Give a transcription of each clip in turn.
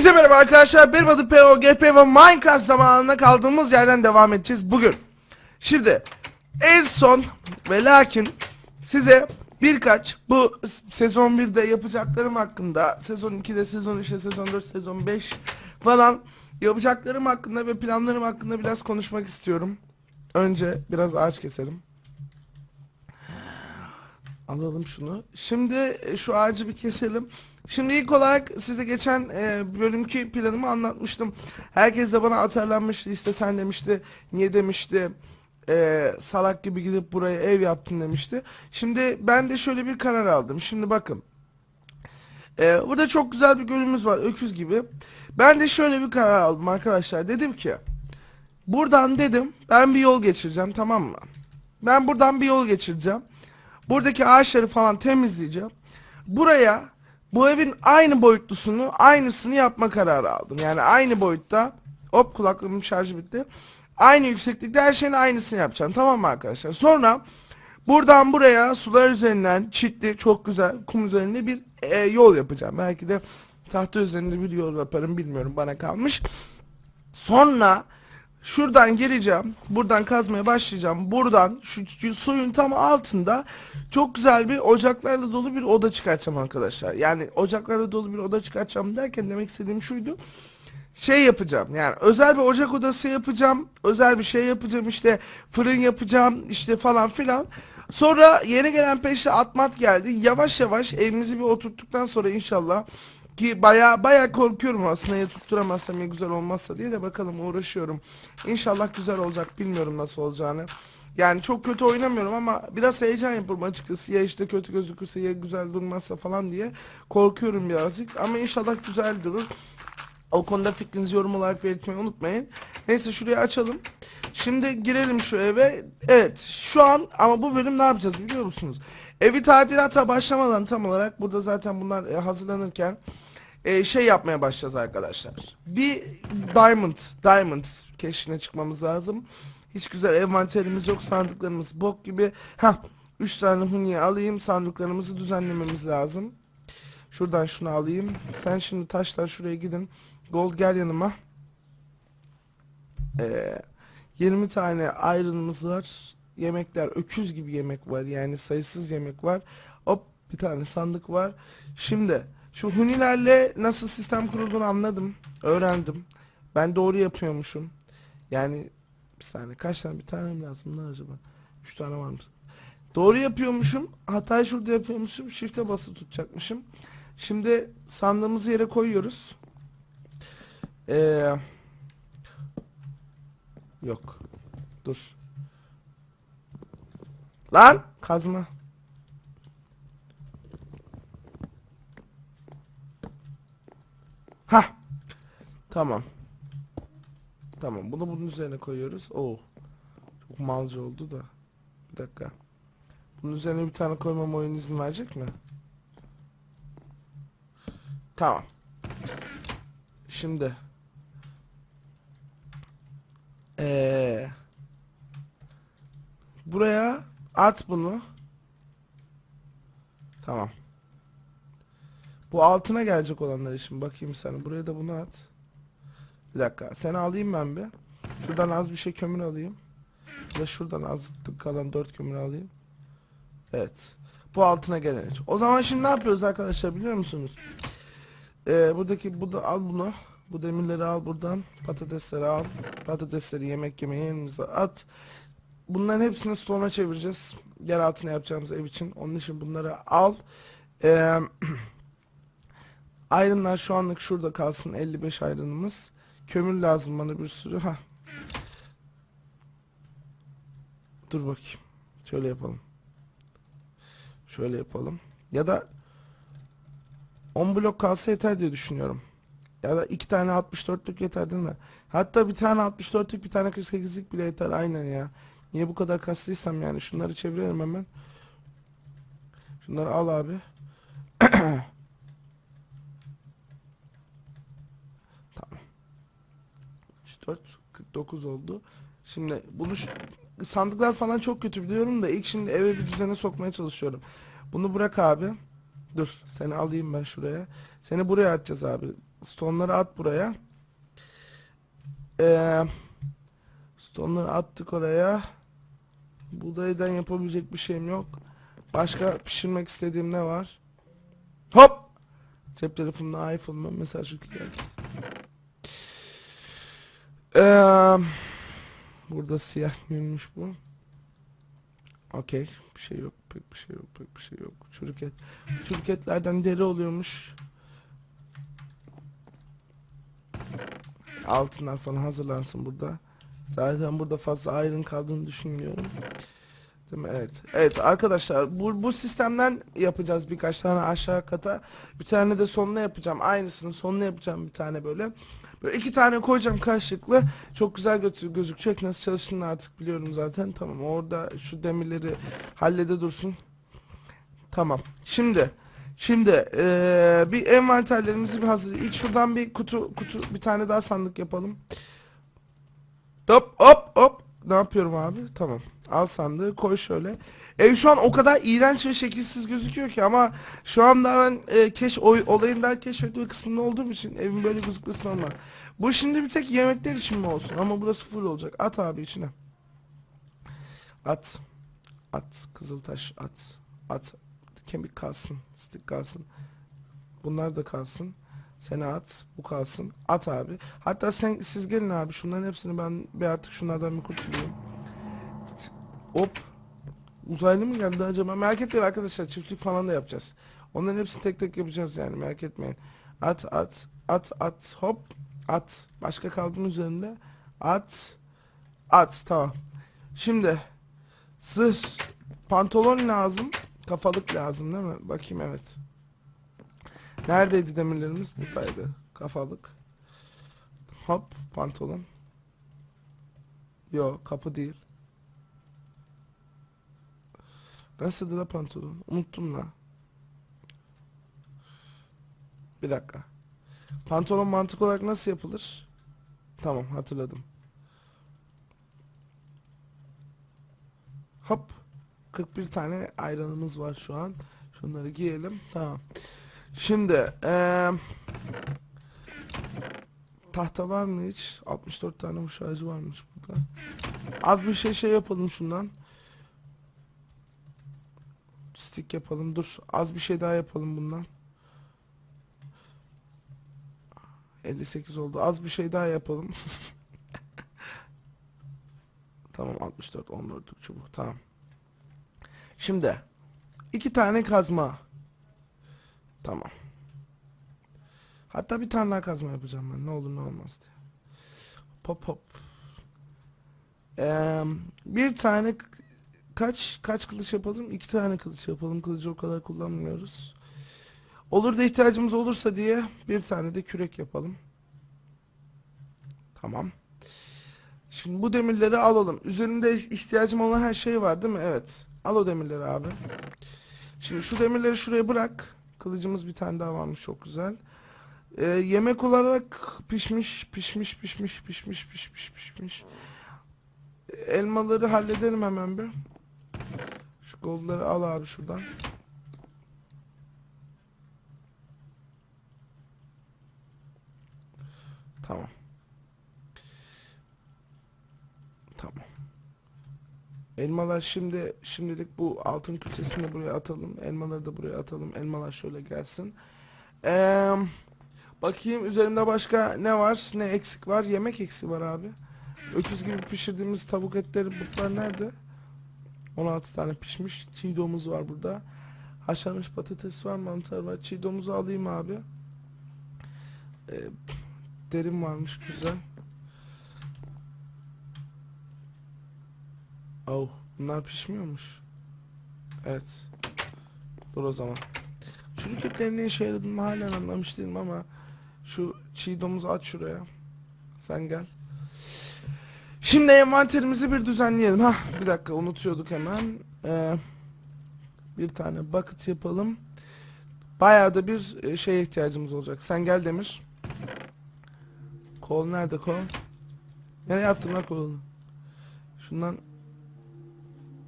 Hepinize merhaba arkadaşlar. Benim adım POGP ve Minecraft zamanında kaldığımız yerden devam edeceğiz bugün. Şimdi en son ve lakin size birkaç bu sezon 1'de yapacaklarım hakkında, sezon 2'de, sezon 3'de, sezon 4, sezon 5 falan yapacaklarım hakkında ve planlarım hakkında biraz konuşmak istiyorum. Önce biraz ağaç keselim. Alalım şunu. Şimdi e, şu ağacı bir keselim. Şimdi ilk olarak size geçen e, bölümki planımı anlatmıştım. Herkes de bana atarlanmıştı. İşte sen demişti, niye demişti, e, salak gibi gidip buraya ev yaptın demişti. Şimdi ben de şöyle bir karar aldım. Şimdi bakın. E, burada çok güzel bir gölümüz var, öküz gibi. Ben de şöyle bir karar aldım arkadaşlar. Dedim ki, buradan dedim ben bir yol geçireceğim tamam mı? Ben buradan bir yol geçireceğim. Buradaki ağaçları falan temizleyeceğim. Buraya bu evin aynı boyutlusunu, aynısını yapma kararı aldım. Yani aynı boyutta. Hop kulaklığımın şarjı bitti. Aynı yükseklikte her şeyin aynısını yapacağım. Tamam mı arkadaşlar? Sonra buradan buraya sular üzerinden çitli çok güzel kum üzerinde bir e, yol yapacağım. Belki de tahta üzerinde bir yol yaparım bilmiyorum bana kalmış. Sonra şuradan geleceğim. Buradan kazmaya başlayacağım. Buradan şu, suyun tam altında çok güzel bir ocaklarla dolu bir oda çıkartacağım arkadaşlar. Yani ocaklarla dolu bir oda çıkartacağım derken demek istediğim şuydu. Şey yapacağım yani özel bir ocak odası yapacağım. Özel bir şey yapacağım işte fırın yapacağım işte falan filan. Sonra yeni gelen peşte atmat geldi. Yavaş yavaş evimizi bir oturttuktan sonra inşallah ki baya baya korkuyorum aslında ya tutturamazsam ya güzel olmazsa diye de bakalım uğraşıyorum. İnşallah güzel olacak bilmiyorum nasıl olacağını. Yani çok kötü oynamıyorum ama biraz heyecan yapıyorum açıkçası. Ya işte kötü gözükürse ya güzel durmazsa falan diye korkuyorum birazcık. Ama inşallah güzel durur. O konuda fikrinizi yorum olarak belirtmeyi unutmayın. Neyse şurayı açalım. Şimdi girelim şu eve. Evet şu an ama bu bölüm ne yapacağız biliyor musunuz? Evi tadilata başlamadan tam olarak burada zaten bunlar e, hazırlanırken e, şey yapmaya başlayacağız arkadaşlar. Bir diamond, diamond keşfine çıkmamız lazım. Hiç güzel envanterimiz yok, sandıklarımız bok gibi. Ha, 3 tane huniye alayım, sandıklarımızı düzenlememiz lazım. Şuradan şunu alayım. Sen şimdi taşlar şuraya gidin. Gold gel yanıma. Ee, 20 tane iron'ımız var. Yemekler öküz gibi yemek var. Yani sayısız yemek var. Hop bir tane sandık var. Şimdi şu hunilerle nasıl sistem kurulduğunu anladım. Öğrendim. Ben doğru yapıyormuşum. Yani bir saniye kaç tane bir tane mi lazım lan acaba? 3 tane var mı? Doğru yapıyormuşum. Hatayı şurada yapıyormuşum. Shift'e basılı tutacakmışım. Şimdi sandığımızı yere koyuyoruz. Ee, yok. Dur. Lan kazma. Ha. Tamam. Tamam. Bunu bunun üzerine koyuyoruz. Oh. Çok malcı oldu da. Bir dakika. Bunun üzerine bir tane koymam oyun izin verecek mi? Tamam. Şimdi. Ee, buraya at bunu. Tamam. Bu altına gelecek olanları şimdi bakayım sana. Buraya da bunu at. Bir dakika. Seni alayım ben bir. Şuradan az bir şey kömür alayım. De şuradan az kalan 4 kömür alayım. Evet. Bu altına gelen. O zaman şimdi ne yapıyoruz arkadaşlar biliyor musunuz? Ee, buradaki bu da al bunu. Bu demirleri al buradan. Patatesleri al. Patatesleri yemek yemeğe elimize at. Bunların hepsini stone'a çevireceğiz. Yer altına yapacağımız ev için. Onun için bunları al. Ee, Iron'lar şu anlık şurada kalsın. 55 iron'ımız. Kömür lazım bana bir sürü. Ha. Dur bakayım. Şöyle yapalım. Şöyle yapalım. Ya da 10 blok kalsa yeter diye düşünüyorum. Ya da 2 tane 64'lük yeter değil mi? Hatta bir tane 64'lük bir tane 48'lik bile yeter aynen ya. Niye bu kadar kastıysam yani şunları çevirelim hemen. Şunları al abi. tamam. 64 49 oldu. Şimdi bunu şu- sandıklar falan çok kötü biliyorum da ilk şimdi eve bir düzene sokmaya çalışıyorum. Bunu bırak abi. Dur seni alayım ben şuraya. Seni buraya atacağız abi. Stone'ları at buraya. Ee, stone'ları attık oraya. Buğdaydan yapabilecek bir şeyim yok. Başka pişirmek istediğim ne var? Hop! Cep telefonuna iPhone'uma mesaj geldi. Ee, burada siyah günmüş bu. Okey. Bir şey yok. Pek bir şey yok. Pek bir şey yok. Çürük et. Çürük deri oluyormuş. Altınlar falan hazırlansın burada. Zaten burada fazla ayrın kaldığını düşünmüyorum. Değil mi? Evet. Evet arkadaşlar bu, bu sistemden yapacağız birkaç tane aşağı kata. Bir tane de sonuna yapacağım. Aynısını sonuna yapacağım bir tane böyle. Böyle iki tane koyacağım karşılıklı. Çok güzel gözükecek. Nasıl çalıştığını artık biliyorum zaten. Tamam orada şu demirleri hallede dursun. Tamam. Şimdi Şimdi eee, bir envanterlerimizi bir hazır. İlk şuradan bir kutu kutu bir tane daha sandık yapalım. Hop hop hop. Ne yapıyorum abi? Tamam. Al sandığı koy şöyle. Ev şu an o kadar iğrenç ve şekilsiz gözüküyor ki ama şu anda ben e, keş oy, olayından keşfetme kısmında olduğum için evin böyle gözükmesi normal. Bu şimdi bir tek yemekler için mi olsun ama burası full olacak. At abi içine. At. At. Kızıltaş at. At. Kemik kalsın. Stick kalsın. Bunlar da kalsın. Seni at. Bu kalsın. At abi. Hatta sen siz gelin abi. Şunların hepsini ben bir artık şunlardan bir kurtulayım. Hop. Uzaylı mı geldi acaba? Merak etmeyin arkadaşlar. Çiftlik falan da yapacağız. Onların hepsini tek tek yapacağız yani. Merak etmeyin. At at. At at. Hop. At. Başka kaldı mı üzerinde? At. At. Tamam. Şimdi. Zırh. Pantolon lazım. Kafalık lazım değil mi? Bakayım evet. Neredeydi demirlerimiz? Buradaydı. Kafalık. Hop pantolon. Yo kapı değil. Nasıldı da pantolon? Unuttum la. Bir dakika. Pantolon mantık olarak nasıl yapılır? Tamam hatırladım. Hop. 41 tane ayranımız var şu an. Şunları giyelim. Tamam. Şimdi eee tahta var mı hiç? 64 tane huş ağacı varmış burada. Az bir şey şey yapalım şundan. Stick yapalım. Dur. Az bir şey daha yapalım bundan. 58 oldu. Az bir şey daha yapalım. tamam 64 14 çubuk. Tamam. Şimdi iki tane kazma. Tamam. Hatta bir tane daha kazma yapacağım ben. Ne olur ne olmaz diye. Pop pop. Ee, bir tane kaç kaç kılıç yapalım? İki tane kılıç yapalım. Kılıcı o kadar kullanmıyoruz. Olur da ihtiyacımız olursa diye bir tane de kürek yapalım. Tamam. Şimdi bu demirleri alalım. Üzerinde ihtiyacım olan her şey var değil mi? Evet. Al o demirleri abi. Şimdi şu demirleri şuraya bırak. Kılıcımız bir tane daha varmış çok güzel. Ee, yemek olarak pişmiş, pişmiş, pişmiş, pişmiş, pişmiş, pişmiş. Elmaları halledelim hemen bir. Goldları al abi şuradan. Tamam. Tamam. Elmalar şimdi şimdilik bu altın külçesini buraya atalım. Elmaları da buraya atalım. Elmalar şöyle gelsin. Eee bakayım üzerimde başka ne var? Ne eksik var? Yemek eksiği var abi. Öküz gibi pişirdiğimiz tavuk etleri butlar nerede? 16 tane pişmiş. Çiğ domuz var burada. Haşlanmış patates var, mantar var. Çiğ domuzu alayım abi. Ee, derim varmış güzel. Oh, bunlar pişmiyormuş. Evet. Dur o zaman. Çürük etlerin ne işe yaradığını halen anlamış değilim ama şu çiğ domuzu aç şuraya. Sen gel. Şimdi envanterimizi bir düzenleyelim. Hah bir dakika unutuyorduk hemen. Ee, bir tane bucket yapalım. Bayağı da bir e, şeye ihtiyacımız olacak. Sen gel Demir. Kol nerede kol? Nereye attın lan kolunu? Şundan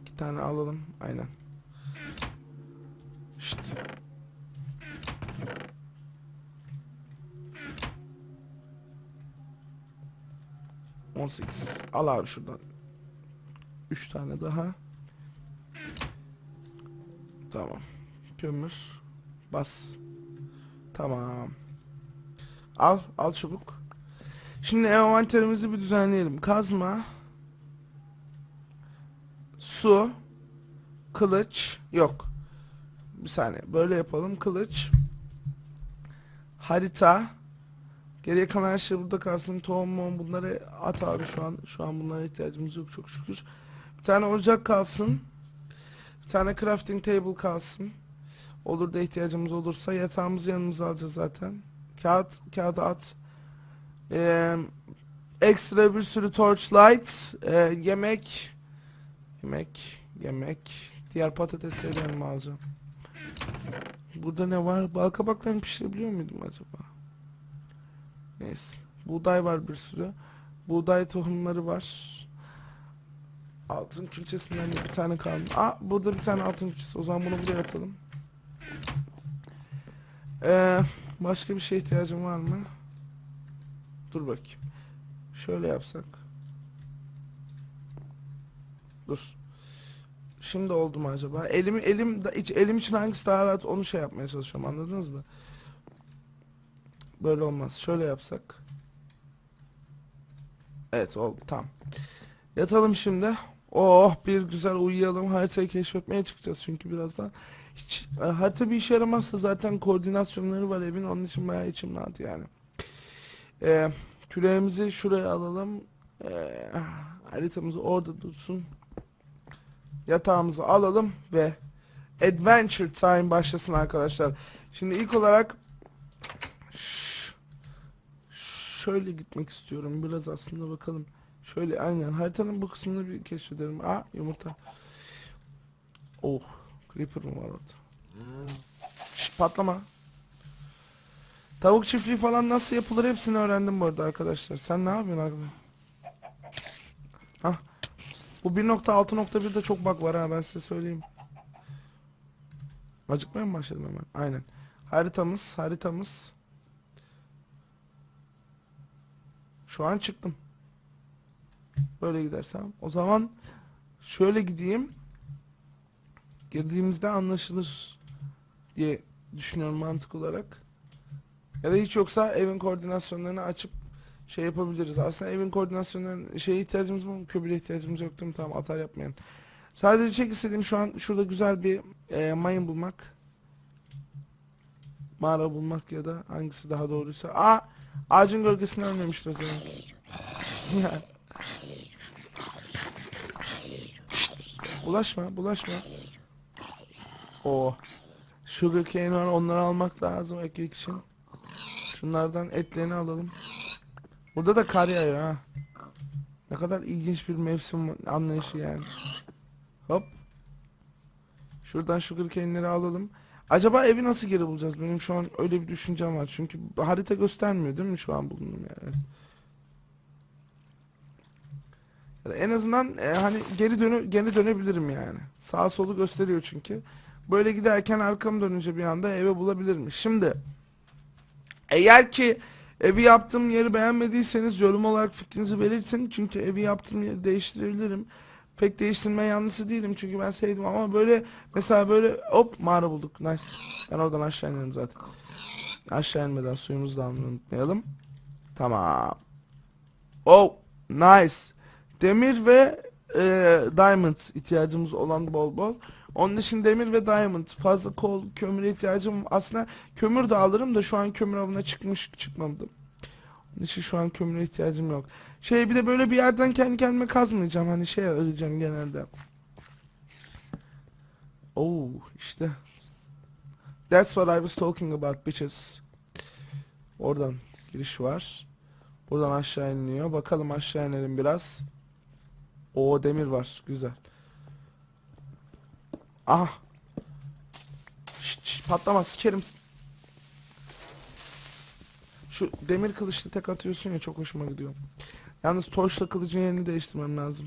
iki tane alalım. Aynen. Şşt. 18. Al abi şuradan. 3 tane daha. Tamam. Kömür. Bas. Tamam. Al, al çubuk. Şimdi envanterimizi bir düzenleyelim. Kazma. Su. Kılıç. Yok. Bir saniye. Böyle yapalım. Kılıç. Harita. Geriye kalan her şey burada kalsın. Tohum mum bunları at abi şu an. Şu an bunlara ihtiyacımız yok çok şükür. Bir tane ocak kalsın. Bir tane crafting table kalsın. Olur da ihtiyacımız olursa yatağımızı yanımıza alacağız zaten. Kağıt, kağıdı at. Ee, ekstra bir sürü torchlight. Ee, yemek. Yemek. Yemek. Diğer patatesleri yanıma alacağım. Burada ne var? Bal kabaklarını pişirebiliyor muydum acaba? Neyse. Buğday var bir sürü. Buğday tohumları var. Altın külçesinden de bir tane kaldı. Aa burada bir tane altın külçesi. O zaman bunu buraya atalım. Ee, başka bir şeye ihtiyacım var mı? Dur bakayım. Şöyle yapsak. Dur. Şimdi oldu mu acaba? Elim elim elim için hangisi daha rahat onu şey yapmaya çalışıyorum. Anladınız mı? Böyle olmaz. Şöyle yapsak. Evet oldu. Tamam. Yatalım şimdi. Oh bir güzel uyuyalım. Haritayı keşfetmeye çıkacağız çünkü birazdan. Hiç, e, harita bir işe yaramazsa zaten koordinasyonları var evin. Onun için bayağı içim rahat yani. E, küreğimizi şuraya alalım. E, haritamızı orada dursun. Yatağımızı alalım ve Adventure Time başlasın arkadaşlar. Şimdi ilk olarak şöyle gitmek istiyorum. Biraz aslında bakalım. Şöyle aynen haritanın bu kısmını bir keşfedelim. Aa yumurta. Oh. Creeper mı var orada? Şşt, patlama. Tavuk çiftliği falan nasıl yapılır hepsini öğrendim bu arada arkadaşlar. Sen ne yapıyorsun abi? Hah. Bu 1.6.1'de çok bug var ha ben size söyleyeyim. Acıkmaya mı başladım hemen? Aynen. Haritamız, haritamız. Şu an çıktım. Böyle gidersem. O zaman şöyle gideyim. Girdiğimizde anlaşılır diye düşünüyorum mantık olarak. Ya da hiç yoksa evin koordinasyonlarını açıp şey yapabiliriz. Aslında evin koordinasyonlarına şeye ihtiyacımız mı? Kömüre ihtiyacımız yok değil mi? Tamam atar yapmayın. Sadece çek istediğim şu an şurada güzel bir e, mayın bulmak. Mağara bulmak ya da hangisi daha doğruysa. Aa! Ağacın gölgesinden ölmemiş. Şşt! bulaşma, bulaşma. Oh. Sugar cane var, onları almak lazım ekmek için. Şunlardan etlerini alalım. Burada da kar yağıyor ha. Ne kadar ilginç bir mevsim anlayışı yani. Hop. Şuradan sugar cane'leri alalım. Acaba evi nasıl geri bulacağız? Benim şu an öyle bir düşüncem var. Çünkü harita göstermiyor değil mi şu an bulundum yani. En azından e, hani geri dönü geri dönebilirim yani. Sağ solu gösteriyor çünkü. Böyle giderken arkamı dönünce bir anda eve bulabilirim. Şimdi eğer ki evi yaptığım yeri beğenmediyseniz yorum olarak fikrinizi belirtin. Çünkü evi yaptığım yeri değiştirebilirim. Pek değiştirme yanlısı değilim çünkü ben sevdim ama böyle mesela böyle hop mağara bulduk. Nice. Ben oradan aşağı inerim zaten. Aşağı inmeden suyumuzu da unutmayalım. Tamam. Oh nice. Demir ve e, diamond ihtiyacımız olan bol bol. Onun için demir ve diamond fazla kol kömüre ihtiyacım aslında kömür de alırım da şu an kömür avına çıkmış çıkmadım. Onun için şu an kömüre ihtiyacım yok. Şey bir de böyle bir yerden kendi kendime kazmayacağım hani şey arayacağım genelde. Oh işte. That's what I was talking about bitches. Oradan giriş var. Buradan aşağı iniliyor. Bakalım aşağı inelim biraz. O demir var. Güzel. Aha. Şşt, patlama sikerim. Şu demir kılıçla tek atıyorsun ya çok hoşuma gidiyor. Yalnız torçla kılıcın yerini değiştirmem lazım.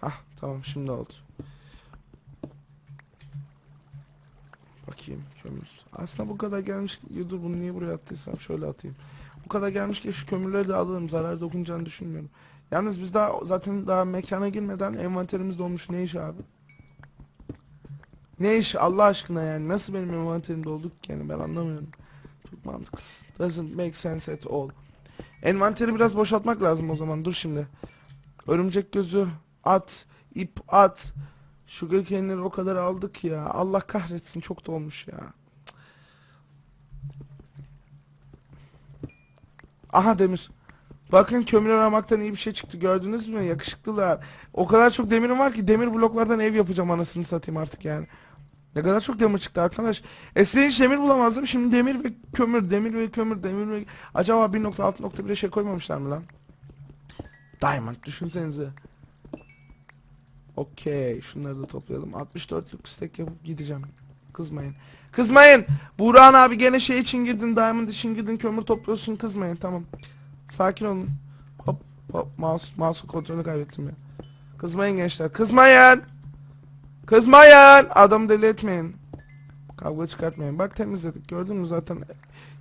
Hah tamam şimdi oldu. Bakayım kömür. Aslında bu kadar gelmiş. Dur bunu niye buraya attıysam şöyle atayım. Bu kadar gelmiş ki şu kömürleri de alırım. Zarar dokunacağını düşünmüyorum. Yalnız biz daha zaten daha mekana girmeden envanterimiz dolmuş. Ne iş abi? Ne iş Allah aşkına yani? Nasıl benim envanterim dolduk ki yani ben anlamıyorum. Çok mantıksız. Doesn't make sense at all. Envanteri biraz boşaltmak lazım o zaman. Dur şimdi. Örümcek gözü at. ip at. Sugar cane'leri o kadar aldık ya. Allah kahretsin çok dolmuş ya. Aha demir. Bakın kömür aramaktan iyi bir şey çıktı gördünüz mü? Yakışıklılar. O kadar çok demirim var ki demir bloklardan ev yapacağım anasını satayım artık yani. Ne kadar çok demir çıktı arkadaş. Eskiden demir bulamazdım. Şimdi demir ve kömür, demir ve kömür, demir ve... Acaba 1.6.1'e şey koymamışlar mı lan? Diamond düşünsenize. Okey. Şunları da toplayalım. 64'lük stack yapıp gideceğim. Kızmayın. Kızmayın. Buğra'nın abi gene şey için girdin. Diamond için girdin. Kömür topluyorsun. Kızmayın. Tamam. Sakin olun. Hop hop. Mouse, mouse kontrolünü kaybettim ya. Kızmayın gençler. Kızmayın. Kızmayın. Adamı deli etmeyin. Kavga çıkartmayın. Bak temizledik. Gördün mü zaten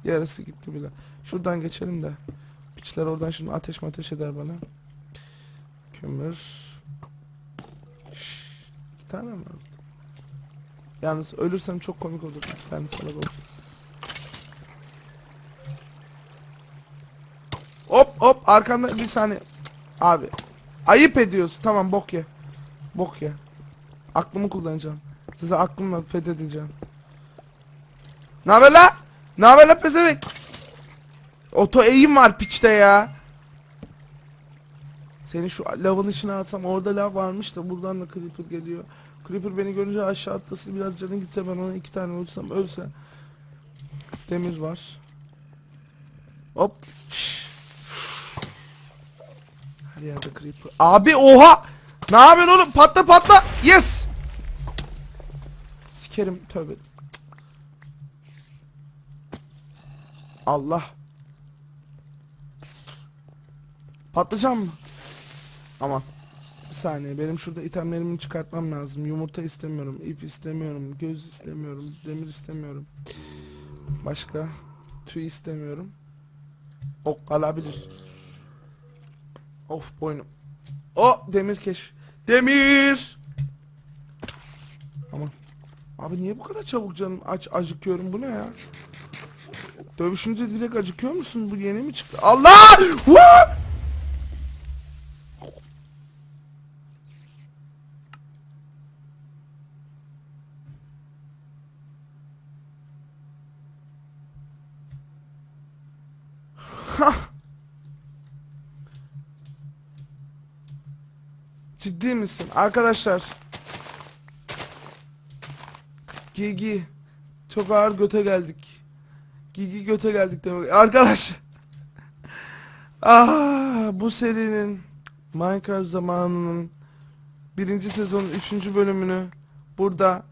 yarısı gitti bile. Şuradan geçelim de. Piçler oradan şimdi ateş ateş eder bana. Kömür. Şşş, İki tane mi? Yalnız ölürsem çok komik olur. Bir tane salak olur. Hop hop arkanda bir saniye. Abi. Ayıp ediyorsun. Tamam bok ye. Bok ye. Aklımı kullanacağım. Size aklımla fethedeceğim. Ne haber la? Ne haber la pezevenk? Oto eğim var piçte ya. Seni şu lavın içine atsam orada lav varmış da buradan da creeper geliyor. Creeper beni görünce aşağı atlasın biraz canı gitse ben ona iki tane vursam ölse. Demir var. Hop. Her yerde creeper. Abi oha! Ne yapıyorsun oğlum? Patla patla. Yes! Sikerim tövbe. Allah. Patlayacağım mı? Aman. Bir saniye benim şurada itemlerimi çıkartmam lazım. Yumurta istemiyorum, ip istemiyorum, göz istemiyorum, demir istemiyorum. Başka? Tüy istemiyorum. Ok alabilir. Of boynum. O demir keşf. Demir! Abi niye bu kadar çabuk canım aç acıkıyorum bu ne ya? Dövüşünce direkt acıkıyor musun? Bu yeni mi çıktı? Allah! What? Ciddi misin? Arkadaşlar. Gigi. Çok ağır göte geldik. Gigi göte geldik demek. Arkadaş. ah, bu serinin Minecraft zamanının birinci sezonun üçüncü bölümünü burada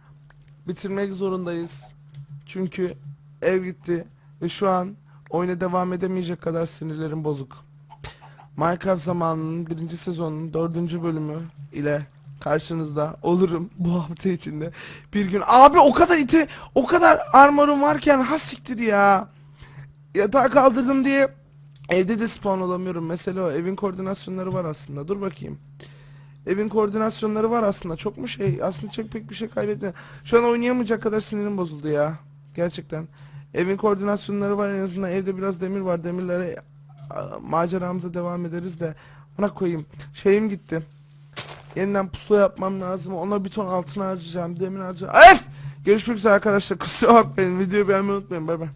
bitirmek zorundayız. Çünkü ev gitti ve şu an oyuna devam edemeyecek kadar sinirlerim bozuk. Minecraft zamanının birinci sezonun dördüncü bölümü ile karşınızda olurum bu hafta içinde. Bir gün abi o kadar iti o kadar armorum varken ha siktir ya. Yatağı kaldırdım diye evde de spawn olamıyorum. Mesela o evin koordinasyonları var aslında. Dur bakayım. Evin koordinasyonları var aslında. Çok mu şey? Aslında çok pek bir şey kaybettim. Şu an oynayamayacak kadar sinirim bozuldu ya. Gerçekten. Evin koordinasyonları var en azından. Evde biraz demir var. Demirlere maceramıza devam ederiz de. Ona koyayım. Şeyim gitti. Yeniden pusula yapmam lazım. Ona bir ton altın harcayacağım. Demir harcayacağım. Ef! Görüşmek üzere arkadaşlar. Kusura bakmayın. Videoyu beğenmeyi unutmayın. Bay bay.